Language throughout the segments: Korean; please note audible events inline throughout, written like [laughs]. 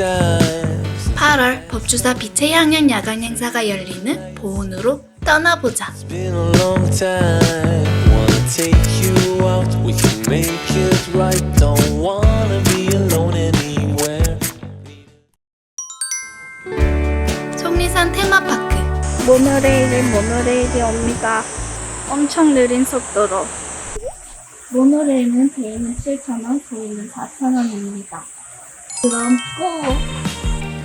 times. 8월 법주사 빛의 향연 야간 행사가 열리는 보은으로 떠나보자. Been a long time. Wanna take you out. We can make it right. Don't wanna be alone anywhere. 속리산 테마파크. 모노레일이 모노레일이 옵니다. 엄청 느린 속도로. 모노레일은 대인은 7,000원, 소인은 4,000원입니다. 꼭!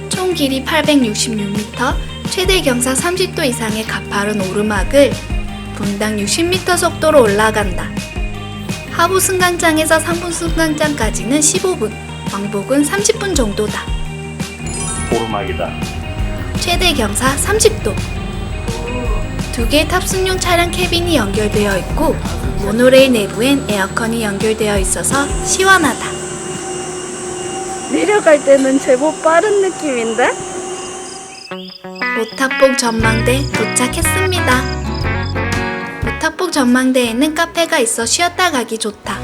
총 길이 866m, 최대 경사 30도 이상의 가파른 오르막을 분당 60m 속도로 올라간다. 하부 승강장에서 상부 승강장까지는 15분, 왕복은 30분 정도다. 오르막이다. 최대 경사 30도. 두 개의 탑승용 차량 캐빈이 연결되어 있고 모노레일 내부엔 에어컨이 연결되어 있어서 시원하다. 내려갈 때는 제법 빠른 느낌인데? 모탁봉 전망대 도착했습니다. 모탁봉 전망대에는 카페가 있어 쉬었다 가기 좋다.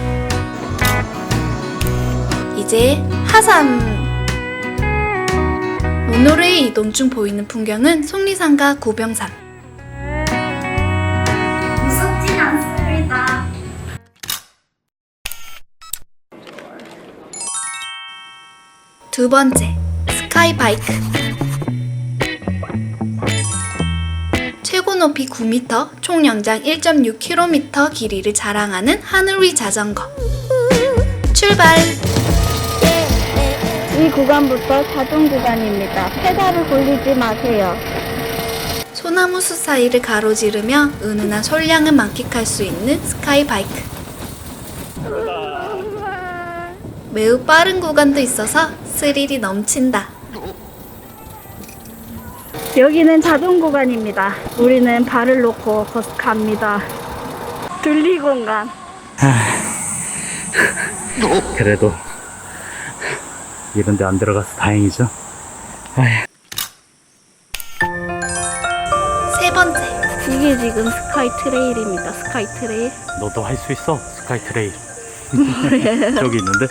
이제 하산. 모노레일 이동 중 보이는 풍경은 속리산과 고병산. 두 번째, 스카이바이크. 최고 높이 9m, 총 연장 1.6km 길이를 자랑하는 하늘 위 자전거. 출발! 이 구간부터 자동 구간입니다. 페달을 돌리지 마세요. 소나무 숲 사이를 가로지르며 은은한 솔량을 만끽할 수 있는 스카이바이크. 매우 빠른 구간도 있어서 스릴이 넘친다. 여기는 자동 구간입니다. 우리는 발을 놓고 거- 갑니다. 둘리 공간. 그래도 이런 데 안 들어가서 다행이죠. 세 번째, 이게 지금 스카이 트레일입니다. 스카이 트레일. 너도 할 수 있어. 스카이 트레일. [laughs] 저기 있는데.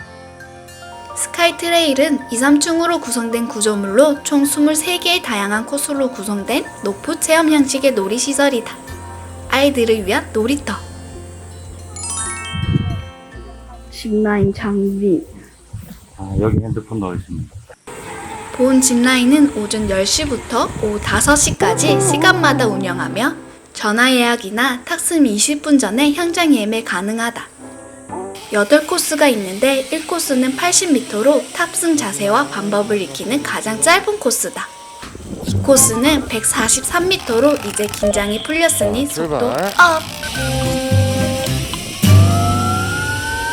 스카이 트레일은 2, 3층으로 구성된 구조물로 총 23개의 다양한 코스로 구성된 노프 체험 형식의 놀이시설이다. 아이들을 위한 놀이터. 짚라인 장비. 아, 여기 핸드폰 있는. 본 짚라인은 오전 10시부터 오후 5시까지 시간마다 운영하며 전화 예약이나 탁승 20분 전에 현장 예매 가능하다. 8코스가 있는데 1코스는 80m로 탑승 자세와 방법을 익히는 가장 짧은 코스다. 2코스는 143m로 이제 긴장이 풀렸으니 속도 업!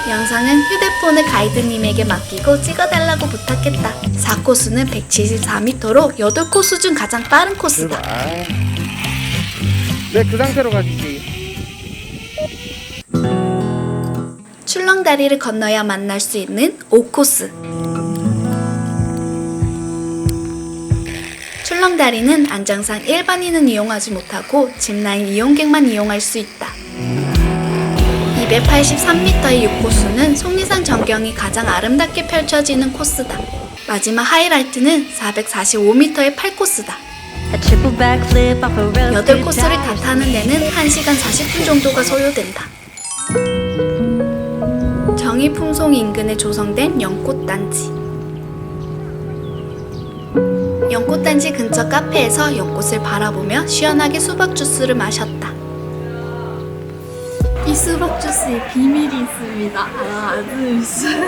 영상은 휴대폰을 가이드님에게 맡기고 찍어달라고 부탁했다. 4코스는 174m로 8코스 중 가장 빠른 코스다. 네, 그 상태로 가주시. 출렁다리를 건너야 만날 수 있는 5코스. 출렁다리는 안장상 일반인은 이용하지 못하고 짚라인 이용객만 이용할 수 있다. 283m의 6코스는 속리산 전경이 가장 아름답게 펼쳐지는 코스다. 마지막 하이라이트는 445m의 8코스다. A triple backflip off a road 8코스를 다 타는 데는 1시간 40분 정도가 소요된다. 정의풍송 인근에 조성된 연꽃단지. 연꽃단지 근처 카페에서 연꽃을 바라보며 시원하게 수박 주스를 마셨다. 이 수박 주스에 비밀이 있습니다. 하나, 둘, 셋.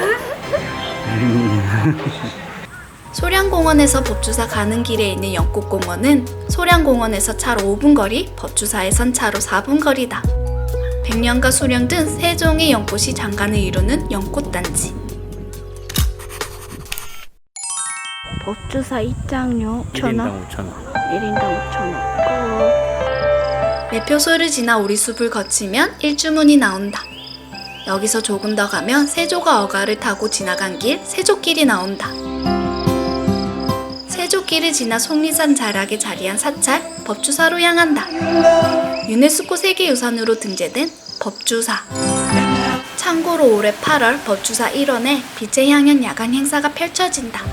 소량공원에서 법주사 가는 길에 있는 연꽃공원은 소량공원에서 차로 5분 거리, 법주사에선 차로 4분 거리다. 백년과 소령 등 세 종의 연꽃이 장관을 이루는 연꽃단지. 법주사 입장료 1,000원. 1인당 5,000원. 1인당 5,000원. 매표소를 지나 우리 숲을 거치면 일주문이 나온다. 여기서 조금 더 가면 세조가 어가를 타고 지나간 길 세조길이 나온다. 세조길을 지나 속리산 자락에 자리한 사찰 법주사로 향한다. 유네스코 세계유산으로 등재된 법주사. 참고로 올해 8월 법주사 1원에 빛의 향연 야간 행사가 펼쳐진다.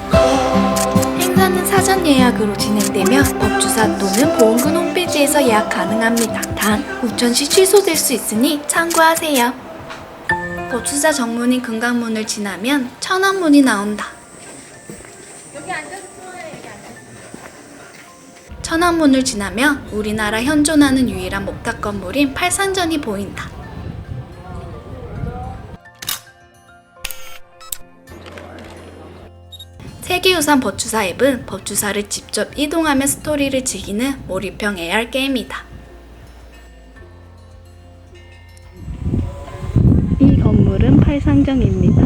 행사는 사전 예약으로 진행되며 법주사 또는 보험군 홈페이지에서 예약 가능합니다. 단, 우천 시 취소될 수 있으니 참고하세요. 법주사 정문인 금강문을 지나면 천안문이 나온다. 천안문을 지나면 우리나라 현존하는 유일한 목탑 건물인 팔산전이 보인다. 세계유산 법주사 앱은 법주사를 직접 이동하며 스토리를 즐기는 몰입형 AR 게임이다. 이 건물은 팔상정입니다.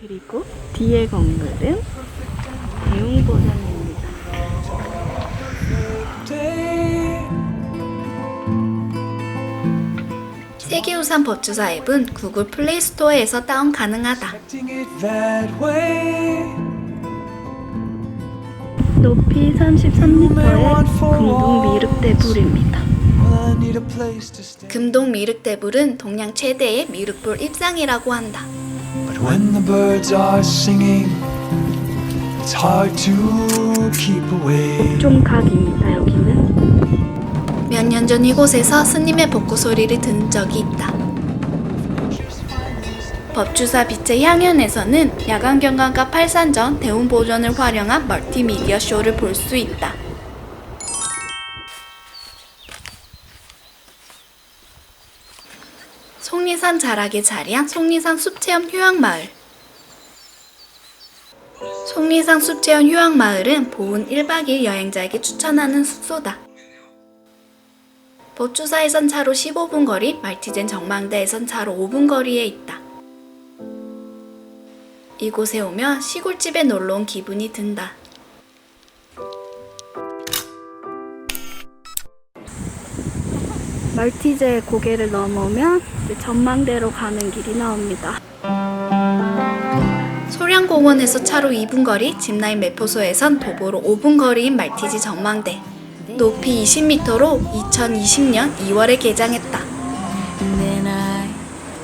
그리고 뒤에 건물은 세계유산 법주사 앱은 구글 플레이 스토어에서 다운 가능하다. 높이 33m의 금동 미륵대불입니다. 금동 미륵대불은 동양 최대의 미륵불 입상이라고 한다. But when the birds are singing, it's hard to keep away. 종각입니다. 여기는 몇 년 전 이곳에서 스님의 벚꽃 소리를 들은 적이 있다. 법주사 빛의 향연에서는 야간 경관과 팔산전 대운 보존을 활용한 멀티미디어 쇼를 볼 수 있다. 속리산 자락에 자리한 속리산 숲체험 휴양마을. 속리산 숲체험 휴양마을은 보은 1박 2일 여행자에게 추천하는 숙소다. 법주사에선 차로 15분 거리, 말티젠 정망대에선 차로 5분 거리에 있다. 이곳에 오면 시골집에 놀러 온 기분이 든다. 멀티제 고개를 넘으면 전망대로 가는 길이 나옵니다. 소량공원에서 차로 2분 거리, 짚라인 매포소에선 도보로 5분 거리인 말티지 전망대. 높이 20m로 2020년 2월에 개장했다.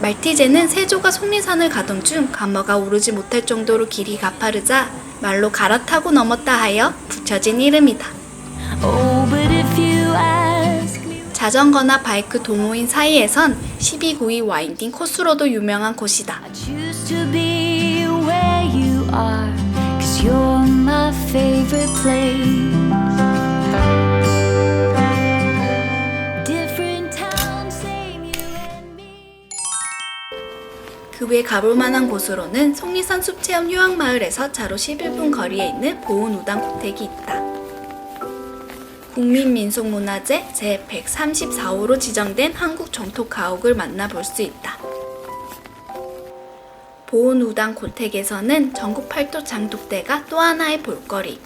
말티제는 세조가 속리산을 가던 중 감어가 오르지 못할 정도로 길이 가파르자 말로 갈아타고 넘었다 하여 붙여진 이름이다. 자전거나 바이크 동호인 사이에선 12구이 와인딩 코스로도 유명한 곳이다. 그 외 가볼 만한 곳으로는 속리산 숲체험 휴양마을에서 차로 11분 거리에 있는 보은 우당 고택이 있다. 국민민속문화재 제134호로 지정된 한국 정토 가옥을 만나볼 수 있다. 보은 우당 고택에서는 전국 팔도 장독대가 또 하나의 볼거리.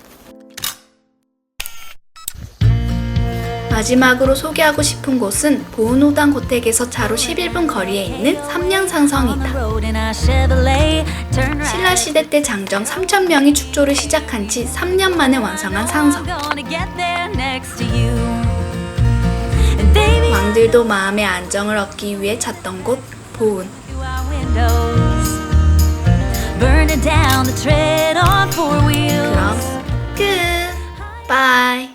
마지막으로 소개하고 싶은 곳은 보은호당 고택에서 차로 11분 거리에 있는 삼량상성이다. 신라시대 때 장정 3,000명이 축조를 시작한 지 3년 만에 완성한 상성. 왕들도 마음의 안정을 얻기 위해 찾던 곳, 보은. 그럼 끝! 바이!